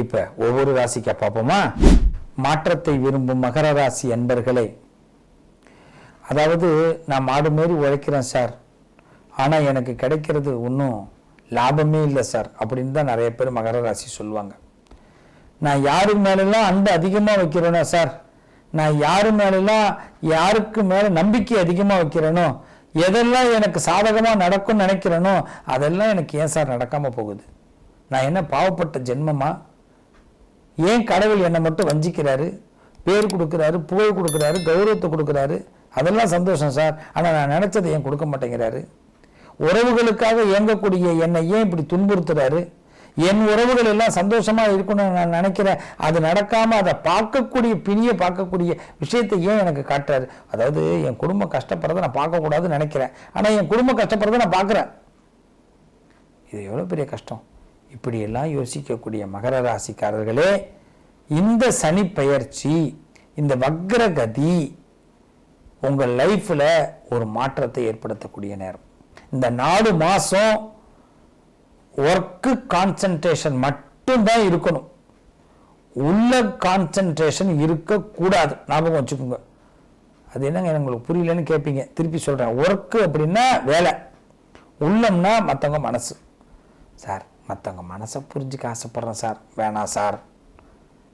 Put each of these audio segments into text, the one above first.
இப்ப ஒவ்வொரு ராசிக்கா பார்ப்போமா? மாற்றத்தை விரும்பும் மகர ராசி அன்பர்களே அதாவது நான் மாடு மாரி உழைக்கிறேன் சார் ஆனால் எனக்கு கிடைக்கிறது ஒன்றும் லாபமே இல்லை சார் அப்படின்னு தான் நிறைய பேர் மகர ராசி சொல்லுவாங்க. நான் யாரு மேலெல்லாம் அன்பு அதிகமாக வைக்கிறேனோ சார் நான் யாரு மேலெல்லாம் யாருக்கு மேலே நம்பிக்கை அதிகமாக வைக்கிறேனோ எதெல்லாம் எனக்கு சாதகமாக நடக்கும்னு நினைக்கிறேனோ அதெல்லாம் எனக்கு ஏன் சார் நடக்காமல் போகுது? நான் என்ன பாவப்பட்ட ஜென்மமாக ஏன் கடவுள் என்னை மட்டும் வஞ்சிக்கிறாரு? பேர் கொடுக்குறாரு புகழ் கொடுக்குறாரு கௌரவத்தை கொடுக்குறாரு? அதெல்லாம் சந்தோஷம் சார். ஆனால் நான் நினச்சதை ஏன் கொடுக்க மாட்டேங்கிறாரு? உறவுகளுக்காக இயங்கக்கூடிய என்னை ஏன் இப்படி துன்புறுத்துறாரு? என் உறவுகள் எல்லாம் சந்தோஷமாக இருக்கணும்னு நான் நினைக்கிறேன். அது நடக்காமல் அதை பார்க்கக்கூடிய பிணியை பார்க்கக்கூடிய விஷயத்தை ஏன் எனக்கு காட்டுறாரு? அதாவது என் குடும்பம் கஷ்டப்படுறதை நான் பார்க்கக்கூடாதுன்னு நினைக்கிறேன். ஆனால் என் குடும்பம் கஷ்டப்படுறதை நான் பார்க்குறேன். இது எவ்வளோ பெரிய கஷ்டம்? இப்படியெல்லாம் யோசிக்கக்கூடிய மகர ராசிக்காரர்களே இந்த சனி பெயர்ச்சி இந்த வக்ரகதி உங்கள் லைஃப்பில் ஒரு மாற்றத்தை ஏற்படுத்தக்கூடிய நேரம். இந்த நாலு மாதம் ஒர்க்கு கான்சன்ட்ரேஷன் மட்டும்தான் இருக்கணும். உள்ள கான்சன்ட்ரேஷன் இருக்கக்கூடாது. ஞாபகம் வச்சுக்கோங்க. அது என்னங்க எங்களுக்கு உங்களுக்கு புரியலன்னு கேட்பீங்க திருப்பி சொல்கிறேன் ஒர்க்கு அப்படின்னா வேலை. உள்ளம்னா மற்றவங்க மனசு. சார் மற்றவங்க மனசை புரிஞ்சுக்க ஆசைப்பட்றேன் சார். வேணாம் சார்.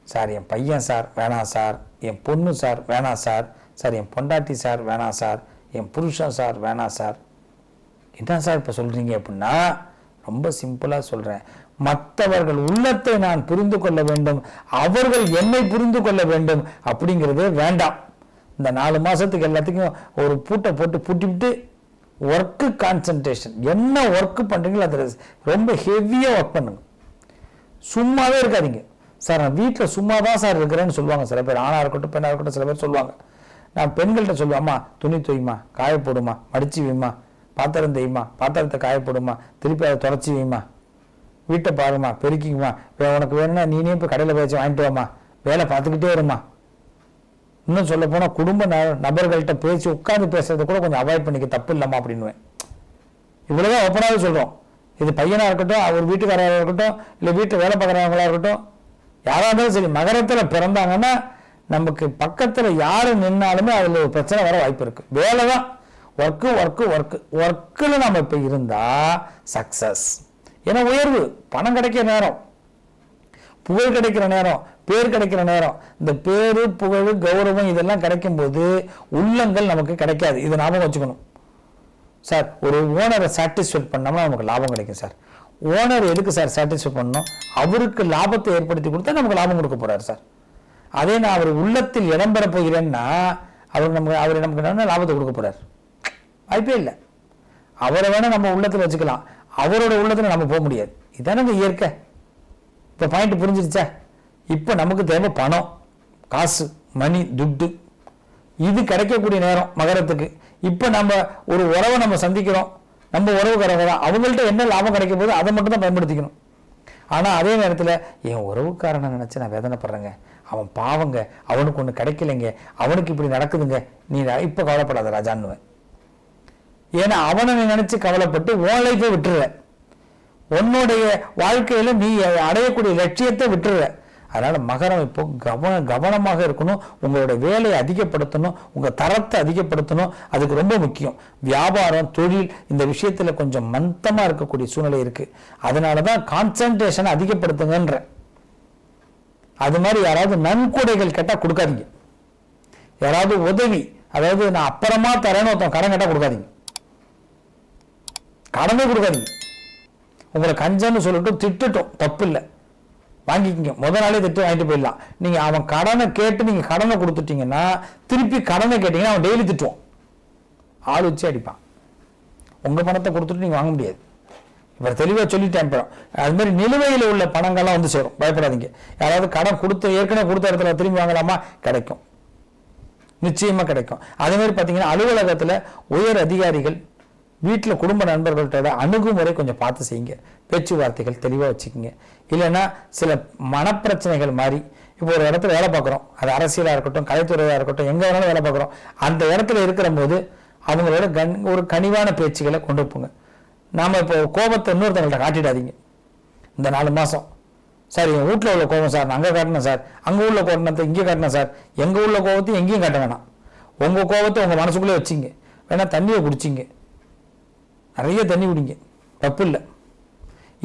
சார் என் பையன் சார். வேணாம் சார். என் பொண்ணு சார். வேணாம் சார். சார் என் பொண்டாட்டி சார். வேணாம் சார். என் புருஷன் சார். வேணாம் சார். என்ன சார் இப்போ சொல்கிறீங்க அப்படின்னா ரொம்ப சிம்பிளாக சொல்கிறேன் மற்றவர்கள் உள்ளத்தை நான் புரிந்து கொள்ள வேண்டும். அவர்கள் என்னை புரிந்து கொள்ள வேண்டும் அப்படிங்கிறதே வேண்டாம். இந்த நாலு மாதத்துக்கு எல்லாத்துக்கும் ஒரு பூட்டை போட்டு பூட்டிவிட்டு ஒர்க்கு கான்சன்ட்ரேஷன் என்ன ஒர்க்கு பண்ணுறீங்களோ அதில் ரொம்ப ஹெவியாக ஒர்க் பண்ணுங்க. சும்மாவே இருக்காதீங்க. சார் நான் வீட்டில் சும்மா தான் சார் இருக்கிறேன்னு சொல்லுவாங்க சில பேர். ஆணாக இருக்கட்டும் பெண்ணாக இருக்கட்டும் சில பேர் சொல்லுவாங்க. நான் பெண்கள்கிட்ட சொல்லுவேன் அம்மா துணி துவைமா காய போடுமா மடிச்சு வைமா பாத்திரம் தெய்யுமா பாத்திரத்தை காய போடுமா திருப்பி அதை தொடச்சி வைமா வீட்டை பாருமா பெருக்கிக்குமா உனக்கு வேணும்னா நீனே இப்போ கடையில் போய் வாங்கிட்டு வாமா வேலை பார்த்துக்கிட்டே இருமா இன்னும் சொல்ல போனால் குடும்ப ந- நபர்கள்ட்ட பேசி உட்காந்து பேசுறதை கூட கொஞ்சம் அவாய்ட் பண்ணிக்க தப்பு இல்லாமல் அப்படின்னுவேன். இவ்வளோதான் ஓப்பனாகவே சொல்கிறோம் இது பையனாக இருக்கட்டும் அவர் வீட்டுக்காரராக இருக்கட்டும் இல்லை வீட்டில் வேலை பார்க்குறவங்களா இருக்கட்டும் யாராக இருந்தாலும் சரி நகரத்தில் பிறந்தாங்கன்னா நமக்கு பக்கத்தில் யார் நின்னாலுமே அதில் ஒரு பிரச்சனை வர வாய்ப்பு இருக்குது வேலை தான். ஒர்க்கு ஒர்க்கு ஒர்க்கு ஒர்க்கில் நம்ம இப்போ இருந்தால் சக்ஸஸ் ஏன்னா உயர்வு. பணம் கிடைக்கிற நேரம். புகழ் கிடைக்கிற நேரம். பேர் கிடைக்கிற நேரம். இந்த பேரு புகழ் கௌரவம் இதெல்லாம் கிடைக்கும்போது உள்ளங்கள் நமக்கு கிடைக்காது. இதை ஞாபகம் வச்சுக்கணும். சார் ஒரு ஓனரை சாட்டிஸ்ஃபைட் பண்ணோம்னா நமக்கு லாபம் கிடைக்கும் சார். ஓனர் எதுக்கு சார் சாட்டிஸ்ஃபை பண்ணணும்? அவருக்கு லாபத்தை ஏற்படுத்தி கொடுத்தா நமக்கு லாபம் கொடுக்க போறாரு சார். அதே நான் அவர் உள்ளத்தில் இடம் பெற போகிறேன்னா அவர் நமக்கு அவர் நமக்கு என்ன லாபத்தை கொடுக்க போறாரு. வாய்ப்பே இல்லை. அவரை வேணால் நம்ம உள்ளத்தில் வச்சுக்கலாம். அவரோட உள்ளத்தில் நம்ம போக முடியாது. இதானங்க இயற்கை. இப்போ பாயிண்ட் புரிஞ்சிருச்சா? இப்போ நமக்கு தேவை பணம் காசு மணி துட்டு. இது கிடைக்கக்கூடிய நேரம் மகரத்துக்கு. இப்போ நம்ம ஒரு உறவை நம்ம சந்திக்கிறோம். நம்ம உறவுக்காரங்க தான் அவங்கள்ட்ட என்ன லாபம் கிடைக்கும் போது அதை மட்டும் தான் பயன்படுத்திக்கணும். ஆனால் அதே நேரத்தில் என் உறவுக்காரனை நினச்சி நான் வேதனைப்படுறேங்க. அவன் பாவங்க அவனுக்கு ஒன்று கிடைக்கலைங்க. அவனுக்கு இப்படி நடக்குதுங்க. நீ இப்போ கவலைப்படாத ராஜான்னுவேன். ஏன்னா அவனை நீ கவலைப்பட்டு உன் லைஃப்பை விட்டுருவ. உன்னுடைய வாழ்க்கையில் நீ அடையக்கூடிய லட்சியத்தை விட்டுருவ. அதனால மகரம் இப்போ கவன கவனமாக இருக்கணும். உங்களோட வேலையை அதிகப்படுத்தணும். உங்க தரத்தை அதிகப்படுத்தணும். அதுக்கு ரொம்ப முக்கியம். வியாபாரம் தொழில் இந்த விஷயத்துல கொஞ்சம் மந்தமா இருக்கக்கூடிய சூழ்நிலை இருக்கு. அதனால தான் கான்சன்ட்ரேஷனை அதிகப்படுத்துங்கன்ற. அது மாதிரி யாராவது நன்கொடைகள் கேட்டா கொடுக்காதீங்க. யாராவது உதவி அதாவது நான் அப்புறமா தரேன்னு ஒருத்தன் கடன் கேட்டால் கொடுக்காதீங்க. கடனே கொடுக்காதீங்க. உங்களை கஞ்சன்னு சொல்லிட்டு திட்டுட்டோம். தப்பு இல்லை வாங்கிக்கிங்க. முத நாளே திட்டு வாங்கிட்டு போயிடலாம். நீங்கள் அவன் கடனை கேட்டு நீங்கள் கடனை கொடுத்துட்டீங்கன்னா திருப்பி கடனை கேட்டிங்கன்னா அவன் டெய்லி திட்டுவான். ஆள் வச்சு அடிப்பான். உங்கள் பணத்தை கொடுத்துட்டு நீங்கள் வாங்க முடியாது. இப்போ தெளிவாக சொல்லிட்டேன் இப்போ அது மாதிரி நிலுவையில் உள்ள பணங்கள்லாம் வந்து சேரும். பயப்படாதீங்க. யாராவது கடன் கொடுத்த ஏற்கனவே கொடுத்த இடத்துல திரும்பி வாங்கலாமா? கிடைக்கும். நிச்சயமாக கிடைக்கும். அதே மாதிரி பார்த்தீங்கன்னா அலுவலகத்தில் உயர் அதிகாரிகள் வீட்டில் குடும்ப நண்பர்கள்ட்ட அணுகுமுறை கொஞ்சம் பார்த்து செய்யுங்க. பேச்சுவார்த்தைகள் தெளிவாக வச்சுக்கோங்க. இல்லைன்னா சில மனப்பிரச்சனைகள் மாதிரி இப்போ ஒரு இடத்துல வேலை பார்க்குறோம். அது அரசியலாக இருக்கட்டும் கலைத்துறையாக இருக்கட்டும் எங்கே வேணாலும் வேலை பார்க்குறோம். அந்த இடத்துல இருக்கிற போது அவங்களோட கண் ஒரு கனிவான பேச்சுகளை கொண்டு போங்க. நாம் இப்போ கோபத்தை இன்னொருத்தவங்கள்ட்ட காட்டிடாதீங்க. இந்த நாலு மாதம் சார் என் வீட்டில் உள்ள கோபம் சார் நான் அங்கே காட்டினேன் சார். அங்கே உள்ள கோபத்தை இங்கே காட்டினேன் சார். எங்கள் உள்ள கோபத்தையும் எங்கேயும் காட்ட வேணாம். உங்கள் கோபத்தை உங்கள் மனசுக்குள்ளே வச்சிங்க. வேணால் தண்ணியை குடிச்சிங்க. நிறைய தண்ணி குடிங்க. தப்பு இல்லை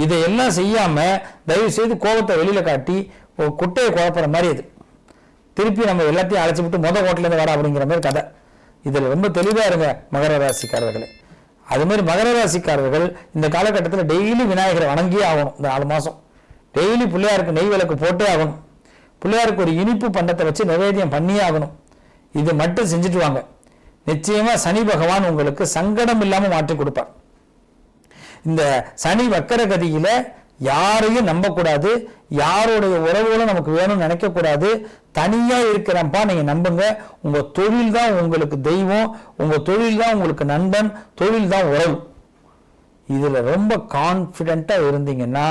இதையெல்லாம் செய்யாமல் தயவு செய்து கோபத்தை வெளியில் காட்டி குட்டையை குழப்புற மாதிரி இது திருப்பி நம்ம எல்லாத்தையும் அழைச்சி விட்டு மொதல் ஹோட்டலேருந்து வர அப்படிங்கிற மாதிரி கதை. இதில் ரொம்ப தெளிவாக இருங்க மகர ராசிக்காரர்களே. அது மாதிரி மகர ராசிக்காரர்கள் இந்த காலகட்டத்தில் டெய்லி விநாயகரை வணங்கியே ஆகணும் இந்த நாலு மாதம் டெய்லி பிள்ளையாருக்கு நெய் விளக்கு போட்டே ஆகணும். பிள்ளையாருக்கு ஒரு இனிப்பு பண்டத்தை வச்சு நிவேதியம் பண்ணியே ஆகணும். இது மட்டும் செஞ்சுட்டு வாங்க. நிச்சயமாக சனி பகவான் உங்களுக்கு சங்கடம் இல்லாமல் மாற்றி கொடுப்பார். இந்த சனி வக்கரகதியில் யாரையும் நம்பக்கூடாது. யாருடைய உறவுகளும் நமக்கு வேணும்னு நினைக்கக்கூடாது. தனியாக இருக்கிறப்பா நீங்கள் நம்புங்க. உங்கள் தொழில் தான் உங்களுக்கு தெய்வம். உங்கள் தொழில் தான் உங்களுக்கு நண்பன். தொழில் தான் உறவு. இதில் ரொம்ப கான்ஃபிடெண்ட்டாக இருந்தீங்கன்னா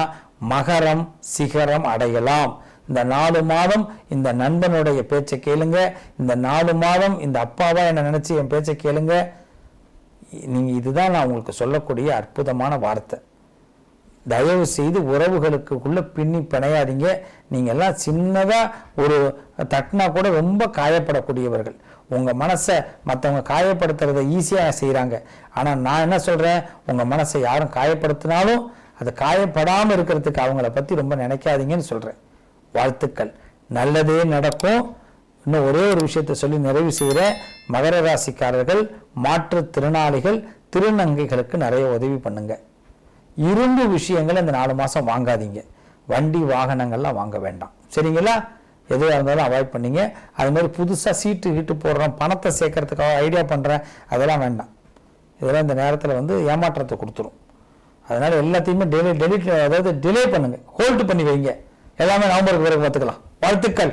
மகரம் சிகரம் அடையலாம். இந்த நாலு மாதம் இந்த நண்பனுடைய பேச்சை கேளுங்க. இந்த நாலு மாதம் இந்த அப்பாவா என்ன நினைச்சு என் பேச்சை கேளுங்க. நீங்கள் இதுதான் நான் உங்களுக்கு சொல்லக்கூடிய அற்புதமான வார்த்தை. தயவு செய்து உறவுகளுக்குள்ளே பின்னி பிணையாதீங்க. நீங்கள்லாம் எல்லாம் ஒரு தட்டினா கூட ரொம்ப காயப்படக்கூடியவர்கள். உங்கள் மனசை மற்றவங்க காயப்படுத்துறத ஈஸியாக செய்கிறாங்க ஆனால் நான் என்ன சொல்கிறேன் உங்கள் மனசை யாரும் காயப்படுத்தினாலும் அது காயப்படாமல் இருக்கிறதுக்கு அவங்கள பற்றி ரொம்ப நினைக்காதீங்கன்னு சொல்கிறேன் வாழ்த்துக்கள். நல்லதே நடக்கும். இன்னும் ஒரே ஒரு விஷயத்தை சொல்லி நிறைவு செய்கிறேன் மகர ராசிக்காரர்கள் மாற்றுத்திறனாளிகள் திருநங்கைகளுக்கு நிறைய உதவி பண்ணுங்க. இரும்பு விஷயங்களை இந்த நாலு மாதம் வாங்காதீங்க. வண்டி வாகனங்கள்லாம் வாங்க வேண்டாம். சரிங்களா? எதுவாக இருந்தாலும் அவாய்ட் பண்ணீங்க. அது மாதிரி புதுசாக சீட்டு கீட்டு போடுறோம் பணத்தை சேர்க்கறதுக்காக ஐடியா பண்ணுறேன் அதெல்லாம் வேண்டாம். இதெல்லாம் இந்த நேரத்தில் வந்து ஏமாற்றத்தை கொடுத்துரும். அதனால் எல்லாத்தையுமே டெலி டெலிட் அதாவது டிலே பண்ணுங்க. ஹோல்டு பண்ணி வைங்க. எல்லாமே நவம்பருக்கு பிறகு பார்த்துக்கலாம். வாழ்த்துக்கள்.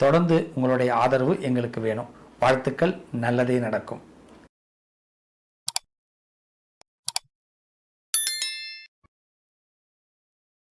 தொடர்ந்து உங்களுடைய ஆதரவு எங்களுக்கு வேணும். வாழ்த்துக்கள். நல்லதே நடக்கும்.